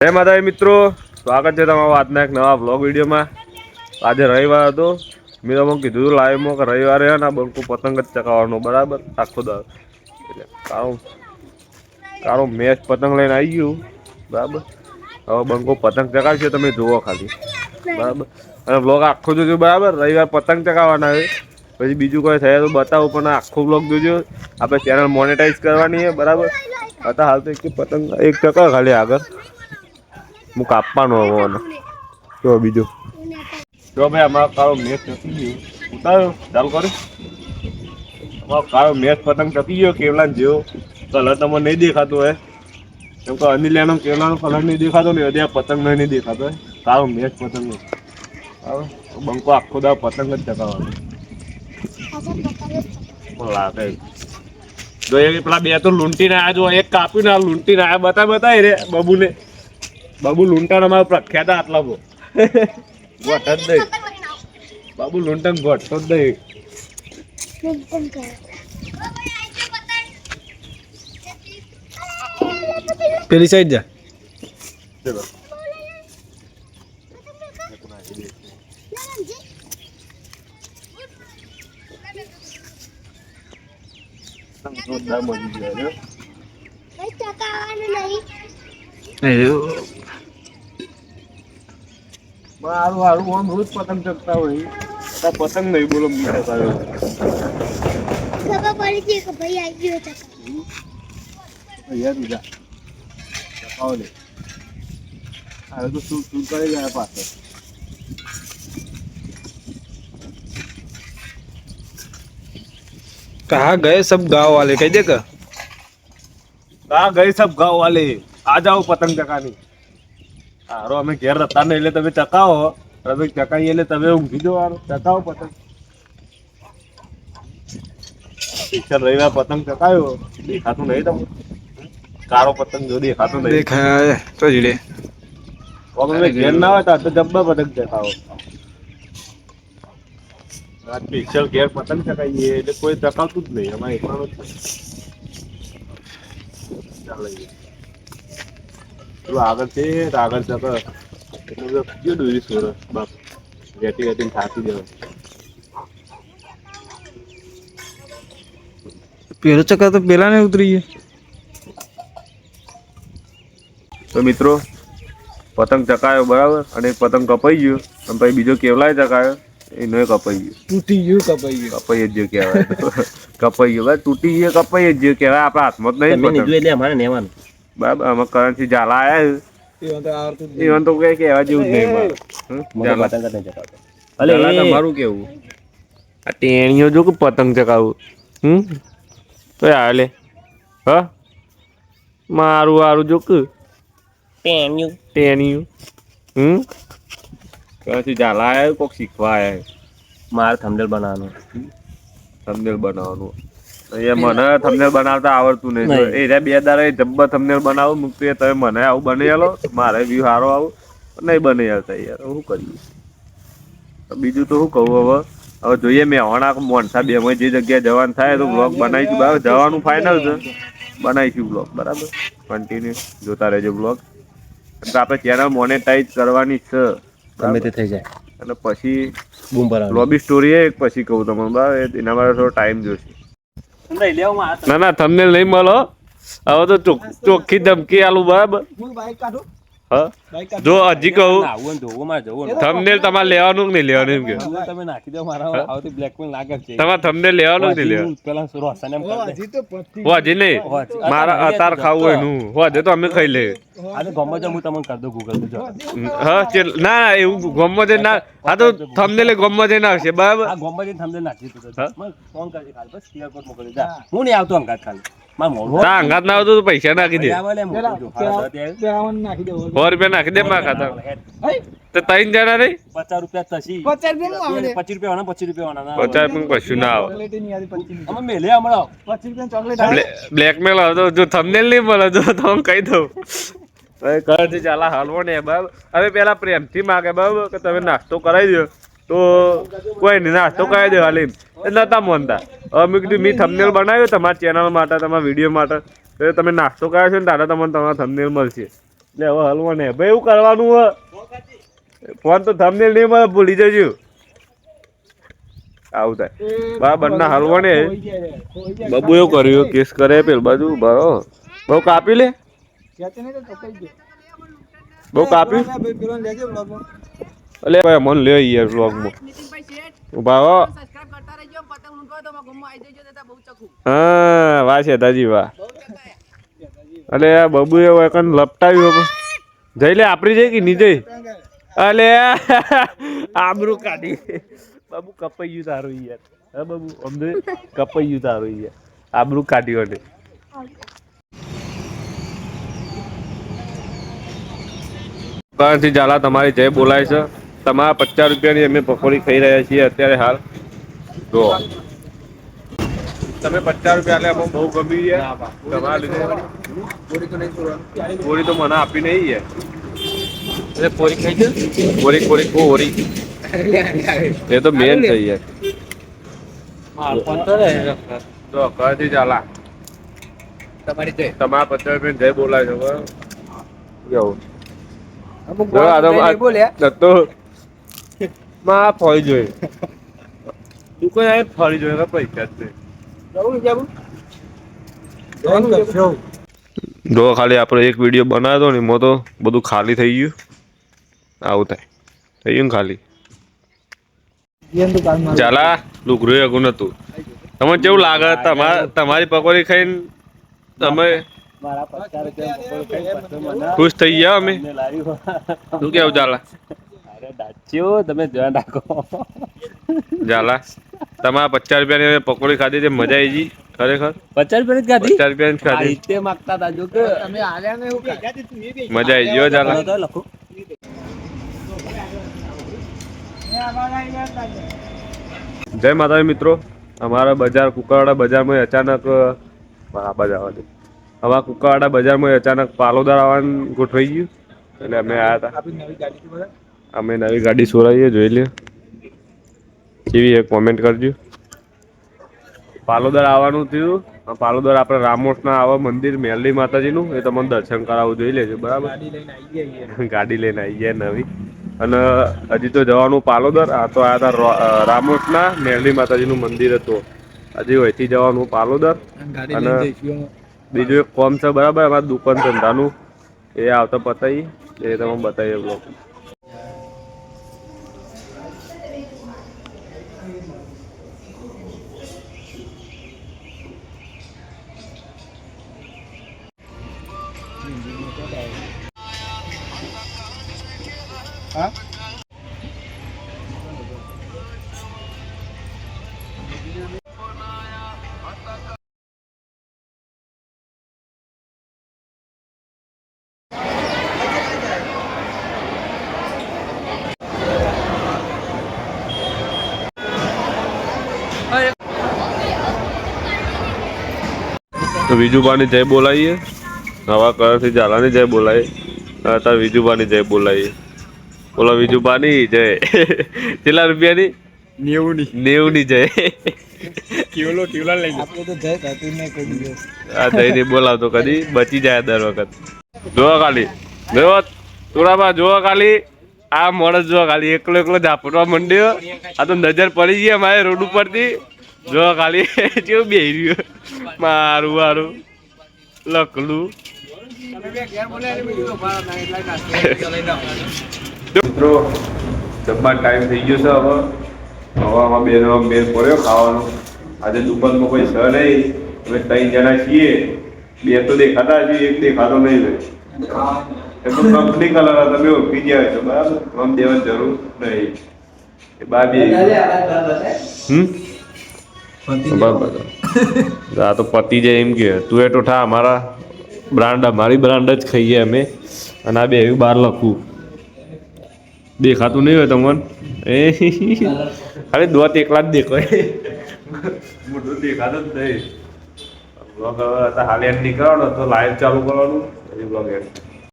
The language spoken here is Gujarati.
જય માતાજી મિત્રો, સ્વાગત છે તમારું આજના એક નવા બ્લોગ વિડીયોમાં. આજે રવિવાર હતો. મેં તમને કીધું હતું લાઈવમાં કે રવિવારે ને બંકુ પતંગ જ ચકાવવાનો બરાબર? આખો દાડો એટલે કાળો કાળો મેચ પતંગ લઈને આવી ગયું. બરાબર? હવે બંકો પતંગ ચકાવશે તમે જુઓ ખાલી. બરાબર? અને બ્લોગ આખો જોજો, બરાબર? રવિવાર પતંગ ચકાવવાના આવે પછી બીજું કોઈ થયા તો બતાવો, પણ આખો બ્લોગ જોજો. આપણે ચેનલ મોનેટાઈઝ કરવાની છે, બરાબર? અત્યારે હાલ તો એક પતંગ, એક ટકા ખાલી આગળ. હું કાપવાનો આવવાનો. જો બીજું. જો ભાઈ, અમારો કાળો મેચ નથી ગયો. ઉતાર્યો ચાલુ કર્યું અમારો કાળો મેચ પતંગ ચતી ગયો કેવલા જેવો. કલર તમને નહીં દેખાતો હોય કેમ કે અનિલ એનો કેવલાનો કલર નહીં દેખાતો ને અધ્યા પતંગ નહીં દેખાતો હોય કાળો મેચ પતંગ બરાબર? બંકો આખો દા પતંગ જ ચકાવવાનો. લાગે. જો એ પેલા બે તો લૂંટીને આયા, જો એક કાપીને આ લૂંટીને આવ્યા બતા બતાય રે, બબુને. બાબુ લૂંટણ અમારો પ્રખ્યાત આટલા બહુ ગોઠ જ દઈ બાબુ લૂંટણ ગોઠ જ દઈ પેલી સાઈડ જા ચલો જોરદાર મળી ગયા મારું હારું આમ રોજ પતંગ ચગતા હોય. તો પતંગ નહીં બોલો મીઠા સાહેબ ખબર પડી છે કે ભાઈ આવી ગયો છે. ભૈયા તું ચપાવ લે હવે તો શું શું કરે જાય પાસે कहा गए सब गांव वाले कह दे का कहा गए सब गांव वाले आ जाओ पतंग चकाने સારો અમે ઘેર હતા ને એટલે તમે ચકાવો તમે ચકાવી એટલે તમે ઊંઘી જો હારો ચકાવો પતંગ. શિક્ષણ રવિવાર પતંગ ચકાયો દેખાતું નહીં તમે કારો પતંગ જો દેખાતું નહીં. દેખાય. તો જીડે અમે ઘેર ના હોય તો જબ્બા પતંગ ચકાવો આજ ઘેર પતંગ ચકાવીએ એટલે કોઈ ચકાવતું જ નહીં. અમારે એકવાનું જ ચાલે પેલું આગળ છે આગળ છે એટલે બધું છોડે બાપ વેટી વેટીને થાકી જવાય પેલો ચક્કર તો પેલા ને ઉતરી ગયો. તો મિત્રો પતંગ ચકાયો બરાબર અને પતંગ કપાઈ ગયો અને પછી બીજો કેવલાય ચકાયો એનો કપાઈ ગયો. તૂટી ગયું કપાઈ ગયું. કપાઈ જ ગયો કહેવાય. કપાઈ ગયો. તૂટી ગયો કપાઈ જ ગયો કહેવાય. આપણા હાથમાં જ નહીં એટલે અમારે લેવાનું બરાબર આમાં કરંટથી ઝાલા આવ્યા ઈવન તો કઈ કહેવા જેવું જ નહીં ઝાલા. તમારું કેવું? આ ટેણીઓ જો કે પતંગ ચકાવું હમ? તો આવે લે હ? મારું આરું જો કે. ટેણિયું ટેણીયું હમ? ઝાલા આવ્યા કોક શીખવા આવ્યા મારે થંબનેલ બનાવવાનું. થંબનેલ બનાવવાનું. અહીંયા મને થંબનેલ બનાવતા આવડતું નહીં. એ રહ્યા બે દાડા એ જબ્બર થંબનેલ બનાવું મૂકતું એ તમે મને આવું બની આલો મારે વ્યૂ સારો આવું. નહીં બની આવતા યાર શું કરીએ. બીજું તો શું કહું હવે? હવે જોઈએ મેં હણા મોનસા બે જે જગ્યાએ જવાનું થાય તો બ્લોગ બનાવીશું. બરાબર? જવાનું ફાઇનલ છે. બનાવીશું બ્લોગ બરાબર? કન્ટિન્યુ જોતા રહેજો બ્લોગ આપણે ચેનલ મોનેટાઈઝ કરવાની છે. ગમે તે થઈ જાય. અને પછી લોબી સ્ટોરી એક પછી કહું તમને બરાબર? એના માટે થોડો ટાઈમ જોશે. ના ના તમને નહીં મળો. હવે તો ચોખ- ચોખ્ખી ધમકી આલું બરાબર. હા જો હજી કહું. નાવું હોય ને ધોવું મારે જવું હોય તમારે લેવાનું નહીં લેવાનું એમ કે. તમે નાખી દો મારા આવતી blackmail ના કરશે. તમારે થમને લેવાનું નહીં હજી લેવાનું પેલા રોશન એમ કરી દે. હો હજી નહીં. મારા અતાર ખાવું હોયનું હો હજી તો અમે ખાઈ લે આજે ગમે તે હું તમને કરી દઉં ગૂગલ જો. હા ચેલ- ના ના એવું ગમે જઈને ના હા તો થંબનેલ ગમમાં ના આવશે બરાબર? ગમે તે થંબનેલ નાખી દીધું. તો. ફોન કરજે ખાલી બસ QR કોડ મોકલી દા. હું નહીં આવતો અંગાત ખાલી. ના તો પૈસા નાખી દે. આવે લે, મોકલજો. હાડા દસ આવ્યું. સો રૂપિયા નાખી દે મારા ખાતા તો ત્રણ જણા નહીં પચાસ રૂપિયા થશી. પચીસ રૂપિયા વાળા પચીસ રૂપિયા વાળા પચાસ પણ કશું ના આવે. અમે મેલે હમણાં. બ્લેકમેલ હતો જો થંબનેલ નહીં મળે જો તો હું કહી દઉં. ઘરથી ચાલા હાલવો ને બરાબર. હવે પેલા પ્રેમથી માગે બરાબર કે તમે નાસ્તો કરાવી દો તો કોઈ નહીં નાસ્તો કરાવી દે હાલી એ નતા માનતા. હવે મેં કીધું મેં થમનેલ બનાવ્યો તમારા ચેનલ માટે તમારા વીડિયો માટે. તો તમે નાસ્તો કરાવ્યો છે ને તારે તમને તમારા થમનેલ મળશે. એટલે હવે હલવો ને ભાઈ એવું કરવાનું હોય. ફોન તો થમનેલ નહીં મળે ભૂલી જજો. આવું થાય. બા બંને હલવો ને બબુ એવું કર્યું કેસ કરે પેલ બાજુ બરો બહુ કાપી લે? બહુ કાપ્યું? અલે ભાઈ મન લે યાર વ્લોગમાં ઊભા હો. વાહ છે દાજી વાહ. અલે, આ બબુ એવો એકન લપટાવ્યો હવે. જઈ લે, આપડી જઈ કે ની જઈ? અલે, આબરૂ કાઢી. બાબુ કપાઈ તારું યાર. હા, બાબુ અમને કપાઈ તારું યાર. આબરૂ કાઢ્યો ને દુકાનથી ઝાલા તમારી જય બોલાય છે. તમારા પચાસ રૂપિયાની અમે પકોડી ખાઈ રહ્યા છીએ અત્યારે હાલ. જો તમે પચાસ રૂપિયા એટલે બહુ ગમી છે. તમારા લીધે. ગોળી તો મને આપી નહીં યાર પોરી ખાઈ દે પોરી ગોળી ગોળી એ તો મેન થઈ જાય. તો ઘરથી ચાલા તમારી તમારા પચાસ રૂપિયા જય બોલાય છે કેવું? અમુક બોલ્યા. માં ફરી જોઈએ તું કોઈ આ ફળી જોઈએ પૈસા જ છે. જો ખાલી આપણે એક વીડિયો બનાવ્યો ને એમાં તો બધું ખાલી થઈ ગયું. આવું થાય. થઈ ગયું ખાલી? ચાલા લુગરું અગું નતું. તમે કેવું લાગે? તમારા તમારી પકોડી ખાઈને તમે ખુશ થઈ ગયા અમે? શું કેવું ચાલા? અરે દાચ્યો તમે ધ્યાન રાખો. ચાલા તમારા પચાસ રૂપિયાની અમે પકોડી ખાધી તે મજા આવી ગઈ ખરેખર. પચાસ રૂપિયા ખાધી? પચાસ રૂપિયાની ખાધી. તે માગતા હતા જો કે. તમે આલ્યા ને એવું મજા આવી ગયો ચાલા લખો. જય માતાજી મિત્રો. અમારા બજાર કુકરવાડા બજારમાં અચાનક બરાબર જવા દે. હવે કુકરવાડા બજારમાં અચાનક પાલોદાર આવવાનું ગોઠવાઈ ગયું. એટલે અમે આવ્યા હતા અમે નવી ગાડી સોરાઈએ જોઈ લે કેવી એક કોમેન્ટ કરજો. પાલોદર આવવાનું થયું. પાલોદર આપણે રામોસના આવા મંદિર મેલડી માતાજીનું એ તમને દર્શન કરાવવું જોઈ લેજો બરાબર? ગાડી લઈને આવી ગયા ગાડી લઈને આવી ગયા નવી. અને હજી તો જવાનું પાલોદર આ તો આ હતા રામોસના મેલડી માતાજીનું મંદિર હતું. હજી અહીંથી જવાનું પાલોદર. અને- બીજું એક કોમ છે બરાબર? અમારા દુકાન ધંધાનું. એ આવતા પતાવી એ તમે બતાવીએ બ્લોગ તો પાણી જય બોલાવીએ નવા કલરથી ઝાલાની જય બોલાય અત્યારે વિજુબાની જય બોલાય. બોલો વિજુબાની જય. કેટલા રૂપિયાની? નેવું ની નેવું ની જય. કેવલો કેવલા લઈ આપણે તો જય થતું નહીં કોઈ દિવસ. આ જયને બોલાવતો કદી બચી જાય દર વખત. જોવા ખાલી. જોવો થોડામાં જોવો ખાલી. આ મોડસ જોવો ખાલી. એકલો એકલો ઝાપડવા મંડ્યો. આ તો નજર પડી ગઈ અમારે રોડ ઉપરથી. જોવા ખાલી. કેવું બેહી રહ્યું. મારું મારું. લકલું. મિત્રો જમવા ટાઈમ થઈ ગયો છે હવે. હવામાં બે નવા મેળ પડ્યો ખાવાનો. આજે દુકાનમાં કોઈ સ નહીં. અમે ત્રણ જણા છીએ. બે તો દેખાતા છીએ એક દેખાતો નહીં એ તો કંપની કલર તમે ઓળખી ગયા છો બરાબર? આમ દેવાની જરૂર નહીં. એ બા બે હમ? બરાબર. આ તો પતિ જાય એમ કે, તું એ ટોઠા અમારા બ્રાન્ડ અમારી બ્રાન્ડ જ ખાઈએ અમે. અને આ બે એવી બહાર લખું. દેખાતું નહીં હોય તમને? એ? ખાલી દોત એકલા જ દેખાય. મોટું દેખાતું જ નહીં. બ્લોગ હવે હાલ કરવાનો તો લાઈવ ચાલુ કરવાનું. Blog and